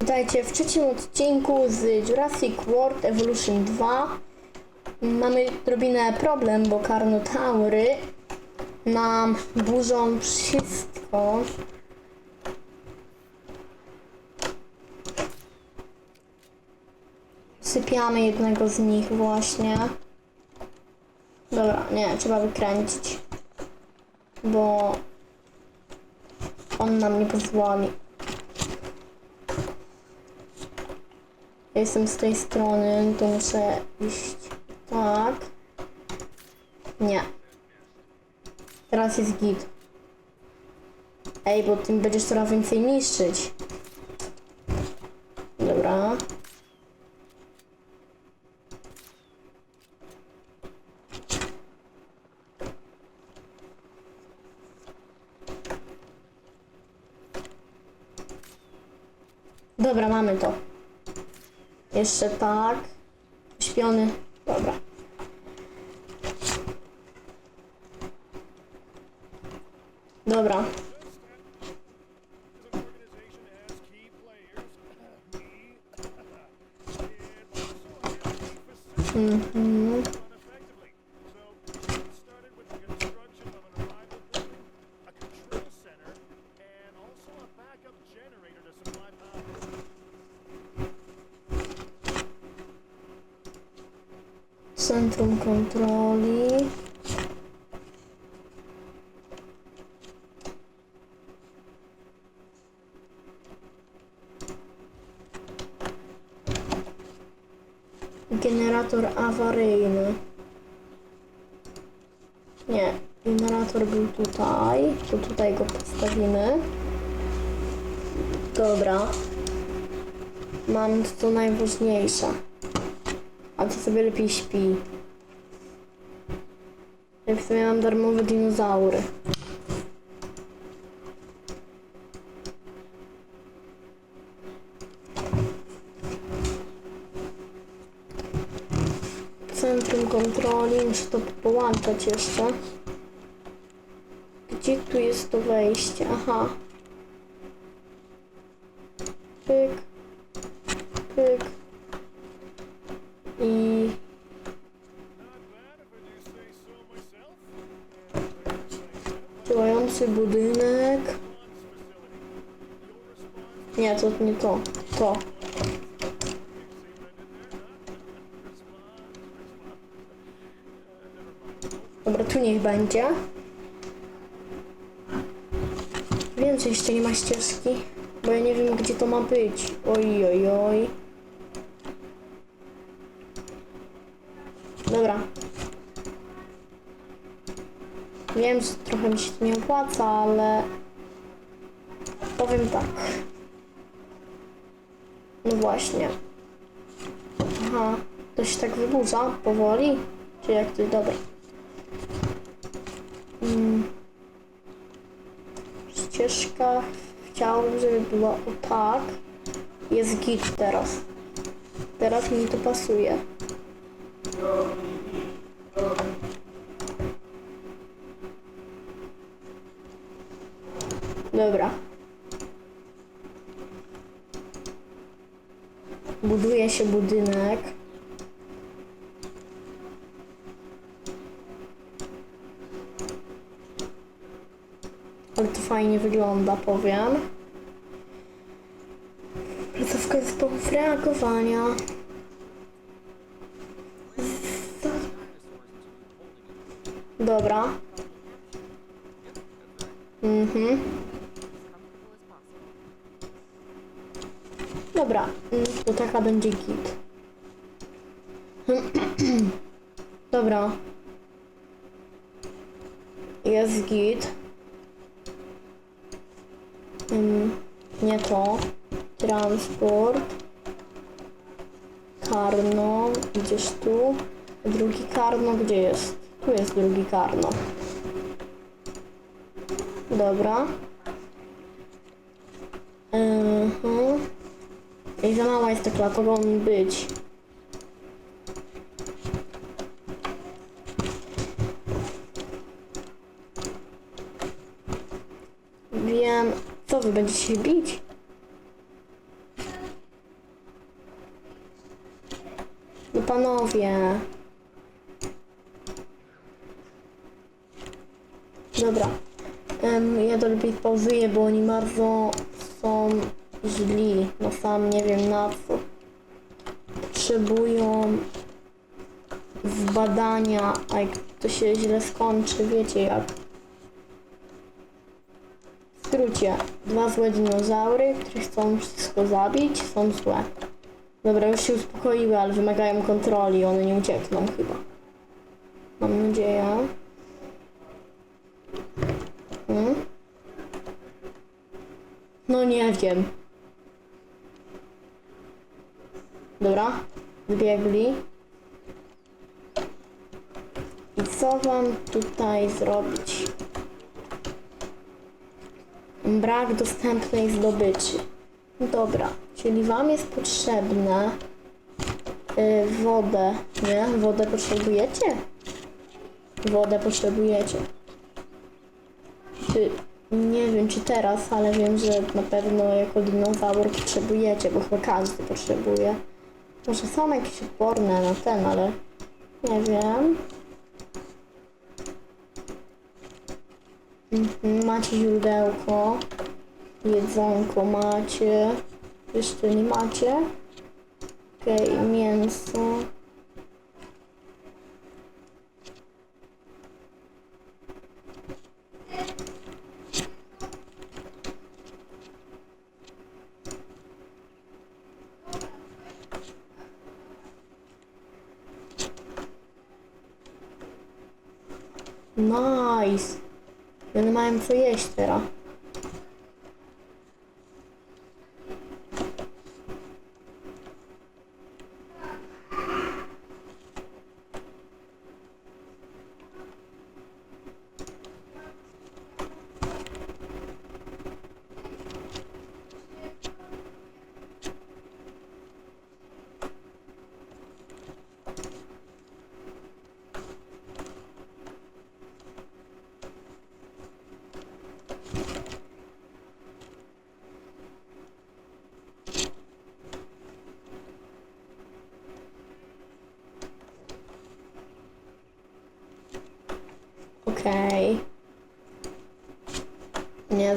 Witajcie w trzecim odcinku z Jurassic World Evolution 2. Mamy drobinę problem, bo karnotaury nam burzą wszystko. Sypiamy jednego z nich właśnie. Dobra, nie, trzeba wykręcić. Bo on nam nie pozwoli. Jestem z tej strony, to muszę iść tak. Nie. Teraz jest git. Ej, bo tym będziesz coraz więcej niszczyć. Dobra. Dobra, mamy to. Jeszcze tak. Śpiony. Dobra. Dobra. Mhm. Run Generator awaryjny. Nie, generator był tutaj. To tutaj go postawimy. Dobra. Mam to najważniejsze. A to sobie lepiej śpi. Jak sobie mam darmowe dinozaury. Centrum kontroli, połączać jeszcze. Gdzie tu jest to wejście? Aha. Pyk. Pyk. I działający budynek. Nie, to nie to. To. Tu niech będzie. Że jeszcze nie ma ścieżki, bo ja nie wiem, gdzie to ma być. Oj, oj, oj. Dobra. Wiem, że trochę mi się to nie opłaca, ale powiem tak. No właśnie. Aha, to się tak wyburza powoli? Czy jak to jest dobre? Mm. Ścieżka chciałbym, żeby była o tak. Jest git teraz. Teraz mi to pasuje. Dobra. Buduje się budynek. Wygląda, powiem. Placówka zespołu reagowania. Dobra. Mhm. Dobra, mm, to taka będzie git. Dobra. Jest git. Mm, nie to. Transport. Karno. Idziesz tu. Drugi karno gdzie jest? Tu jest drugi karno. Dobra. Mhm. I za mała jest ta klapa, powinien być. Wy się bić. No panowie. Dobra. Um, ja do lepiej bo oni bardzo są źli. No sam nie wiem na co. Potrzebują zbadania, a jak to się źle skończy, wiecie jak. W skrócie, dwa złe dinozaury, które chcą wszystko zabić, są złe. Dobra, już się uspokoiły, ale wymagają kontroli, one nie uciekną chyba. Mam nadzieję. Hmm? No nie wiem. Dobra, zbiegli. I co wam tutaj zrobić? Brak dostępnej zdobyczy. Dobra, czyli wam jest potrzebne y, wodę, nie? Wodę potrzebujecie? Wodę potrzebujecie. Czy, nie wiem czy teraz, ale wiem, że na pewno jako dinozaur potrzebujecie, bo chyba każdy potrzebuje. Może są jakieś odporne na ten, ale nie wiem. Macie źródełko. Jedzonko macie. Jeszcze nie macie. Okej, mięso. Nice. My mają 24.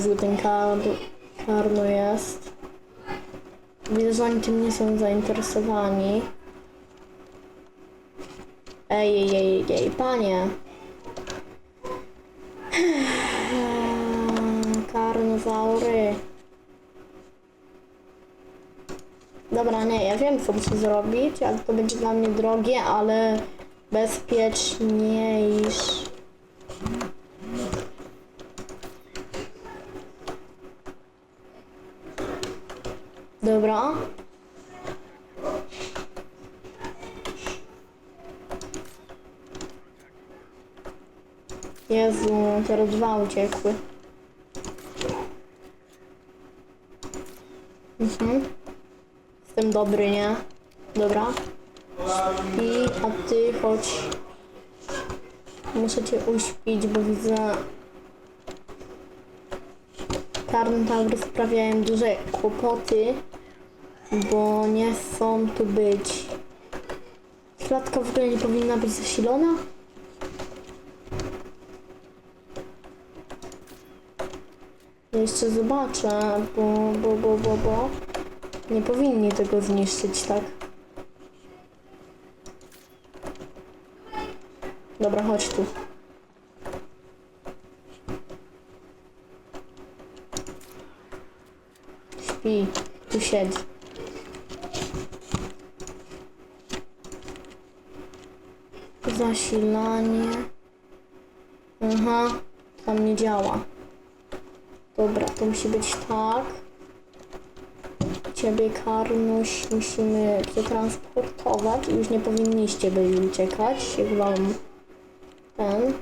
Niezły ten kar karno jest. Widzę, że oni tym nie są zainteresowani. Ej, ej, ej, ej, panie. Karnozaury. Dobra, nie, ja wiem co muszę zrobić, ale to będzie dla mnie drogie, ale bezpieczniejsze. Dobra. Jezu, teraz dwa uciekły. Mhm. Jestem dobry, nie? Dobra. I a ty chodź. Muszę cię uśpić, bo widzę... Karnotaury sprawiają duże kłopoty, bo nie chcą tu być. Klatka w ogóle nie powinna być zasilona? Jeszcze zobaczę, bo, bo, bo, bo, bo nie powinni tego zniszczyć, tak? Dobra, chodź tu. Śpi, tu siedź. Zasilanie. Aha, tam nie działa. Dobra, to musi być tak. Ciebie, Karnuś, musimy przetransportować. Już nie powinniście byli uciekać, jak wam ten.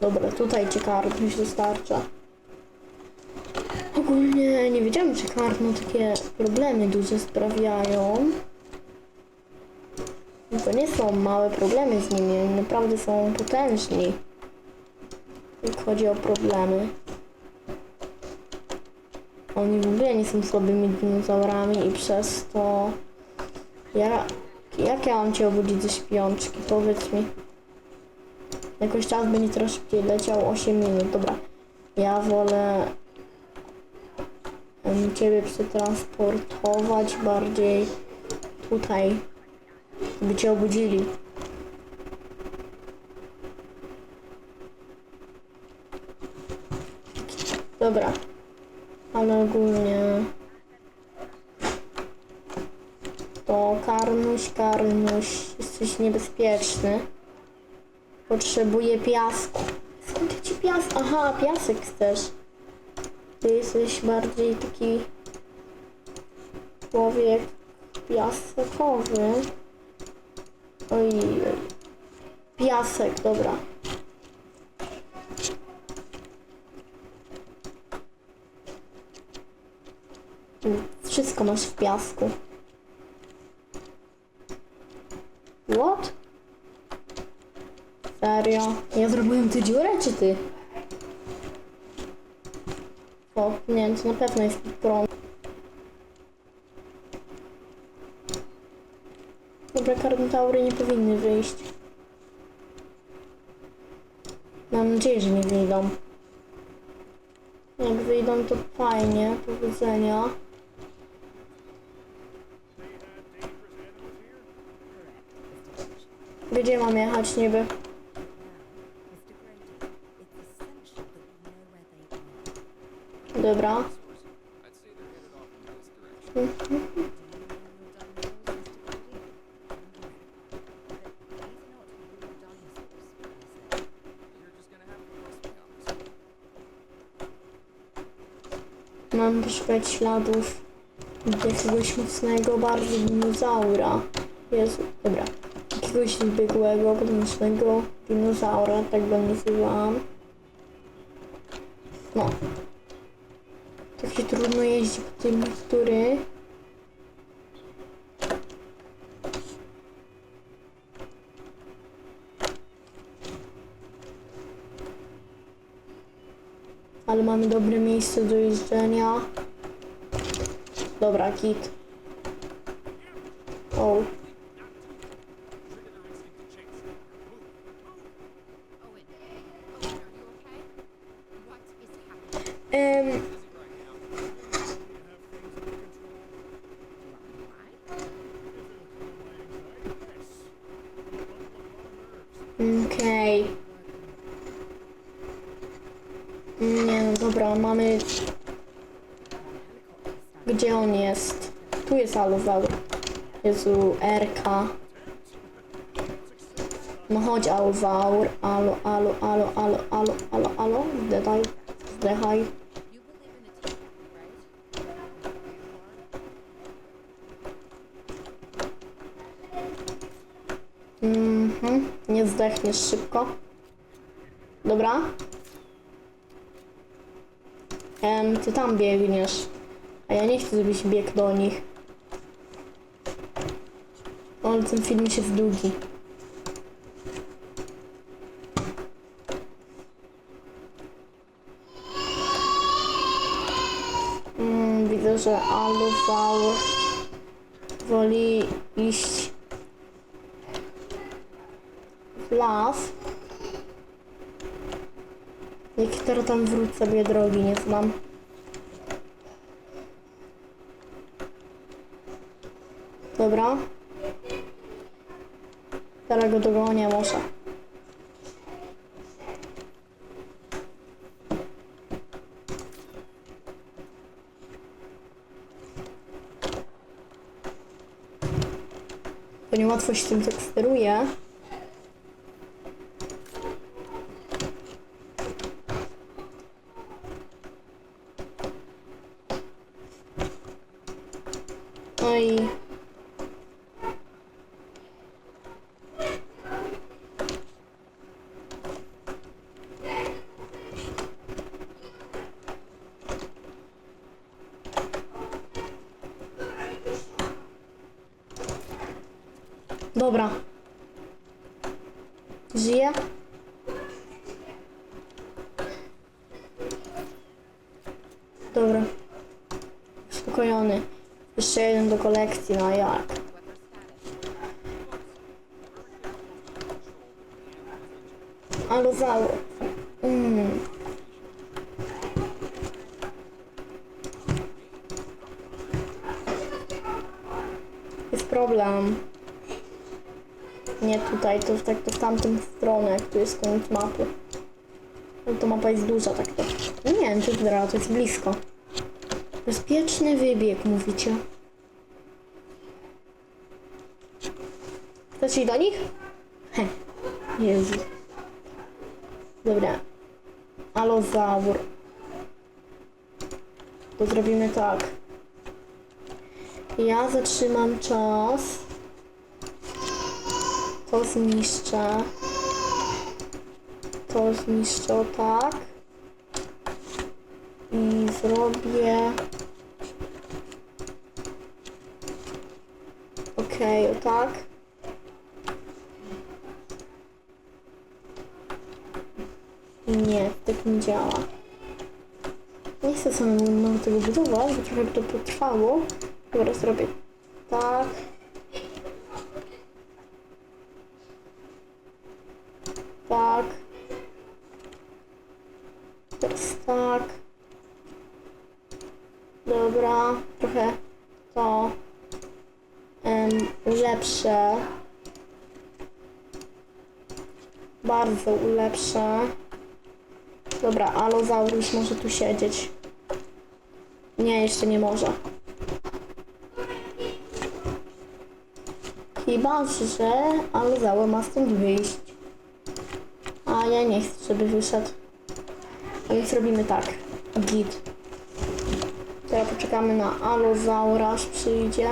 Dobra, tutaj cię Karnuś dostarcza. Ogólnie nie wiedziałem, że Karno takie problemy duże sprawiają. To nie są małe problemy z nimi, naprawdę są potężni. Jak chodzi o problemy. Oni w ogóle nie są słabymi dinozaurami i przez to Ja, jak ja mam cię obudzić ze śpiączki? Powiedz mi. Jakoś czas będzie teraz leciał 8 minut, dobra. Ja wolę ciebie przetransportować bardziej tutaj, by cię obudzili. Dobra, ale ogólnie to Karnuś, Karnuś, jesteś niebezpieczny. Potrzebuję piasku. Skąd ci piasek? Aha, piasek chcesz. Ty jesteś bardziej taki człowiek piasekowy. Oj. Piasek, dobra. Wszystko masz w piasku. What? Serio? Ja zrobiłem tę dziurę, czy ty? O, nie, to na pewno jest prąd. Dobra, karnotaury nie powinny wyjść. Mam nadzieję, że nie wyjdą. Jak wyjdą, to fajnie. Powodzenia. Gdzie mam jechać niby? Mr. one. Mam poszukać śladów jakiegoś mocnego bardziej dinozaura. Jezu, dobra. Jakiegoś zbiegłego, potężnego dinozaura, tak go nazywałam. No. Tak się trudno jeździ po tej mikstury. Ale mamy dobre miejsce do jeżdżenia. Dobra, kit. O, you okay? What is happening? em, okej. Nie no dobra, mamy... Gdzie on jest? Tu jest Aluwaur. Jezu, RK. No chodź Aluwaur. Alo, alo, alo, alo, alo, alo, alo. Zdechaj, zdechaj. Mhm, nie zdechniesz szybko. Dobra. Em, ty tam biegniesz. A ja nie chcę, żebyś biegł do nich. O, Ale ten film jest długi. Mm, widzę, że Aluzaur woli iść w las. Jak teraz tam wrócę, sobie drogi nie znam. Dobra. Teraz go dogonię muszę. To niełatwo się tym tak steruje. Dobra. Żyje? Dobra. Uspokojony. Jeszcze jeden do kolekcji, no jak? Ale zało. Tutaj, to tak to w tamtą stronę, jak tu jest koniec mapy. Ale to mapa jest duża, tak to. Nie wiem, czy to to jest blisko. Bezpieczny wybieg, mówicie. Chcecie iść do nich? He. Jezu. Dobra. Alozaur. To zrobimy tak. Ja zatrzymam czas. To zniszczę. To zniszczę tak. I zrobię... Okej, o tak. Nie, tak nie działa. Nie chcę samemu tego budować, bo trochę by to potrwało. Dobra, zrobię tak. Tak. Teraz tak. Dobra, trochę to em, ulepszę. Bardzo ulepszę. Dobra, alozaurus może tu siedzieć. Nie, jeszcze nie może. Chyba, że alozaur ma stąd wyjść. Ja nie chcę, żeby wyszedł. Więc robimy tak. Git. Teraz poczekamy na alozaura, aż przyjdzie.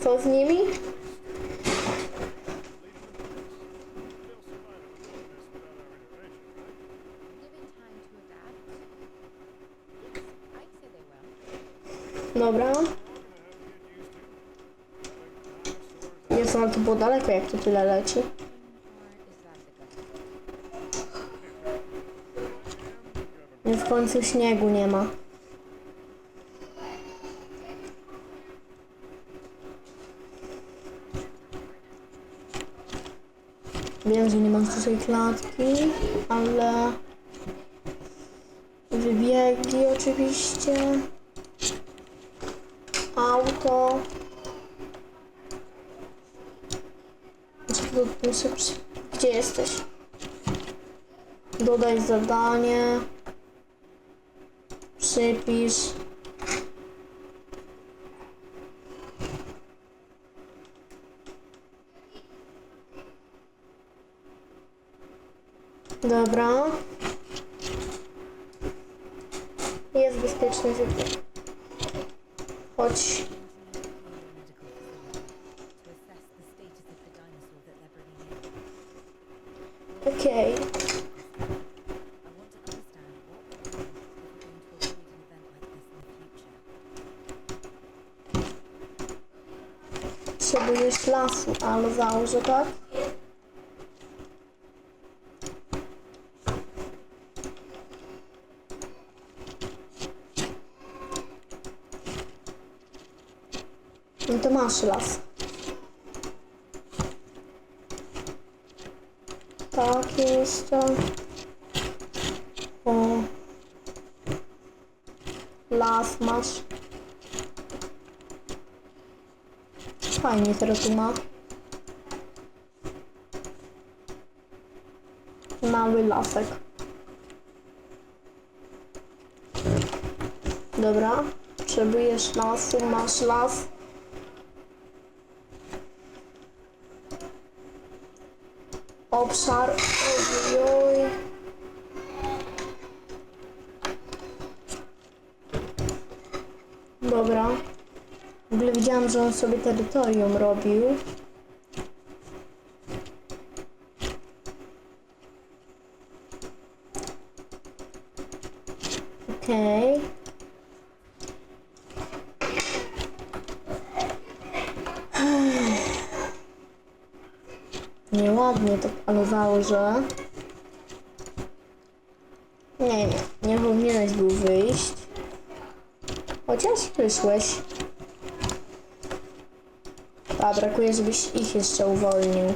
Co z nimi? Dobra. Jezu, ale to było daleko, jak to tyle leci. W końcu śniegu nie ma. Wiem, że nie mam dużej klatki, ale wybiegi oczywiście. Auto. Muszę Gdzie jesteś? Dodaj zadanie. Przypisz. Dobra. Jest bezpieczny wybieg. Chodź. to assess Lasu, ale założę tak? No to masz las. Tak jeszcze. O. Las masz. Fajnie teraz tu ma. Mały lasek. Dobra. Potrzebujesz lasu, masz las. Obszar. Ojoj. Dobra. W widziałam, że on sobie terytorium robił. Okej. Nieładnie to ale założę. Nie, nie, nie powinieneś był wyjść. Chociaż wyszłeś. A, brakuje, żebyś ich jeszcze uwolnił.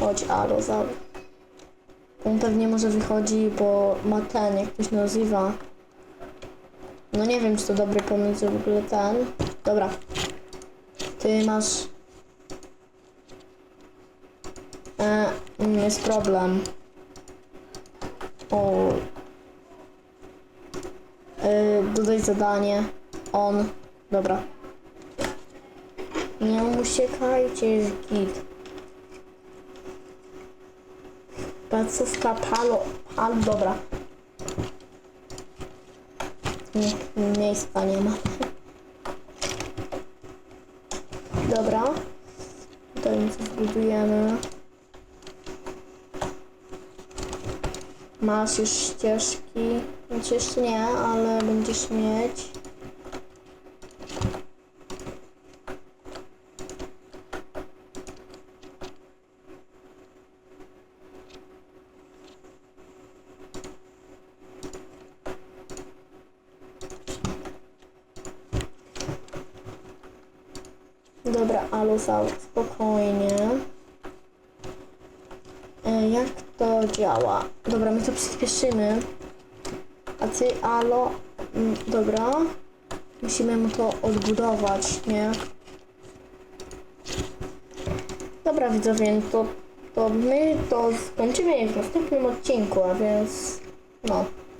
Chodź, alozaur. On pewnie może wychodzi, bo ma ten, jak to się nazywa. No nie wiem, czy to dobry pomysł, w ogóle ten. Dobra. Ty masz... E, mm, jest problem. O. E, dodaj zadanie. On. Dobra. Nie uciekajcie, jest git. Placówka palo... Pal, dobra. Nie, miejsca nie ma. Dobra. Tutaj nic zbudujemy. Masz już ścieżki. Znaczy jeszcze nie, ale będziesz mieć. Dobra, aluzaur, spokojnie. E, Jak to działa? Dobra, my to przyspieszymy. A ty, alo, mm, dobra. Musimy mu to odbudować, nie? Dobra, widzowie, to, to my to skończymy w następnym odcinku, a więc no.